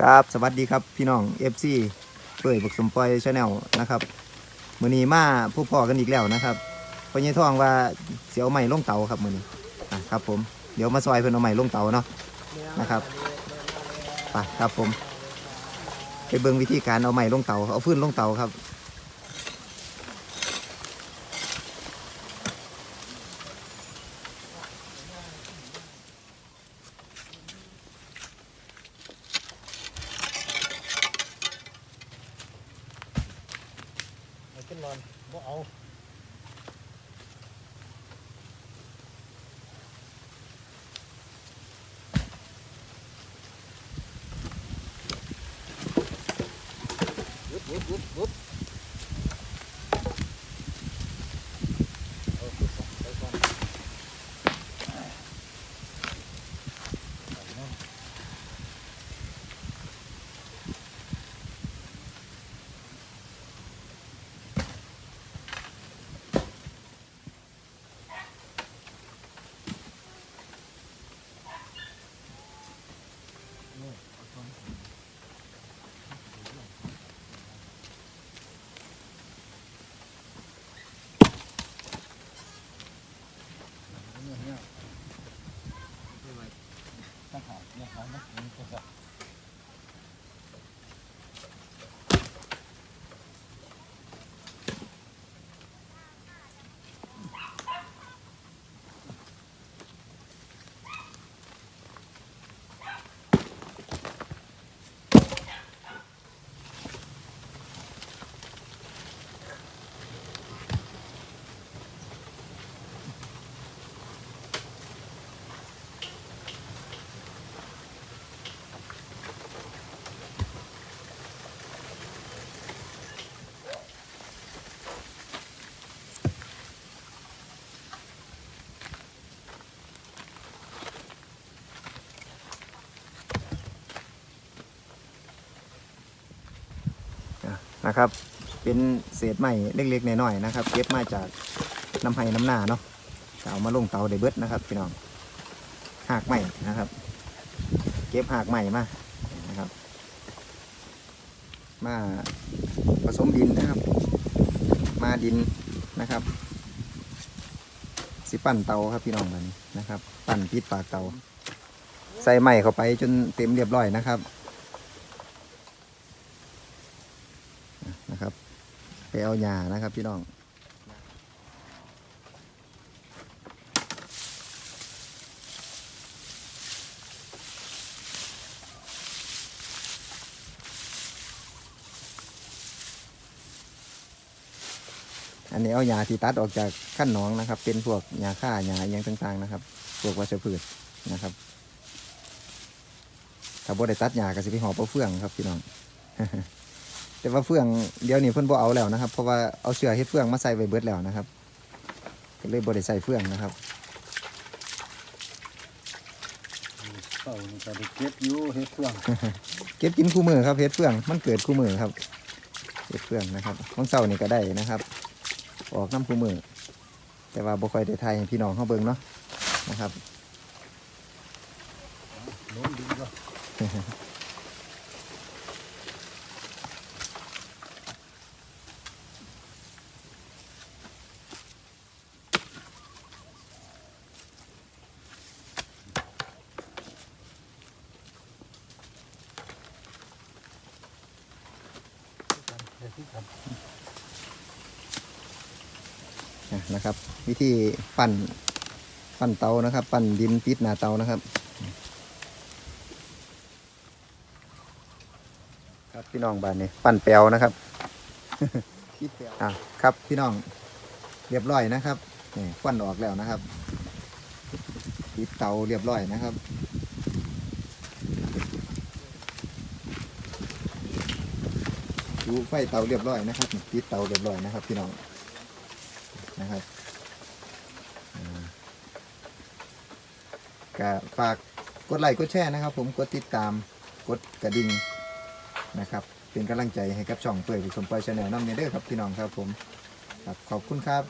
ครับสวัสดีครับพี่น้อง FC เปิดบุกสมปอยชาแนลนะครับมือนี้มาผู้พ่อกันอีกแล้วนะครับพ่อใหญ่ทองว่าเสียวใหม่ลงเตาครับมือนี้อะครับผมเดี๋ยวมาซอยเพิ่นเอาใหม่ลงเตาเนาะนะครับไปครับผม ไปเบิ่งวิธีการเอาใหม่ลงเตาเอาฟื้นลงเตาครับ เอาขึ้นนอน บ่เอาวุบวุบวุบวุบเอาขึ้นก่อนไปก่อนเอาเนาะ เนี่ยเนี่ยตั้งหากเนี่ยเขา น นะครับ เป็นเศษไม้เล็กๆน้อยๆนะครับ เก็บมาจากน้ำไห้น้ำหน้าเนาะเอามาลงเตาได้เบิดนะครับพี่น้องหากใหม่นะครับ เก็บหากใหม่มานะครับ มาผสมดินนะครับ มาดินนะครับ สิปั่นเตาครับพี่น้องมันนะครับ ปั่นปิดปากเตา ใส่ใหม่เข้าไปจนเต็มเรียบร้อยนะครับ ไปเอาหญ้านะครับพี่น้องอันนี้เอาหญ้าที่ตัดออกจากขั้นหนองนะครับ เป็นพวกหญ้าฆ่าหญ้าอย่างต่างๆนะครับ พวกวัชพืชนะครับถ้าบ่ได้ตัดหญ้าก็สิไปหอบเอาเฟืองครับพี่น้อง แต่ว่าเฟืองเดี๋ยวนี้เพิ่นบ่เอาแล้วนะครับ เพราะว่าเอาเชือกเฮ็ดเฟืองมาใส่ไว้เบิดแล้วนะครับก็เลยบ่ได้ใส่เฟืองนะครับเต่านี่ก็ได้เก็บอยู่เฮ็ดเครื่องเก็บกินคู่มือครับเฮ็ดเฟืองมันเกิดคู่มือครับเฮ็ดเฟืองนะครับของเสานี่ก็ได้นะครับ ออกน้ำคู่มือ แต่ว่าบ่ค่อยได้ทายให้พี่น้องเขาเบิ่งเนาะนะครับโน้มดินก็ เดี๋ยวที่ทำ นะครับ วิธีปั่นปั่นเตานะครับ ปั่นดินปิดหน้าเตานะครับ ครับพี่น้องบ้านนี้ปั่นแปลวนะครับปิดแปวอะครับพี่น้องเรียบร้อยนะครับนี่ควันออกแล้วนะครับปิดเตาเรียบร้อยนะครับูไฟเตาเรียบร้อยนะครับติดเตาเรียบร้อยนะครับ พี่น้องนะครับก็ฝากกดไลค์กดแชร์นะครับ ผมกดติดตามกดกระดิ่งนะครับ เป็นกำลังใจให้กับช่องเปิดผสมปล่อยชาแนลน้ำเนเดอร์ครับพี่น้องครับผมขอบคุณครับ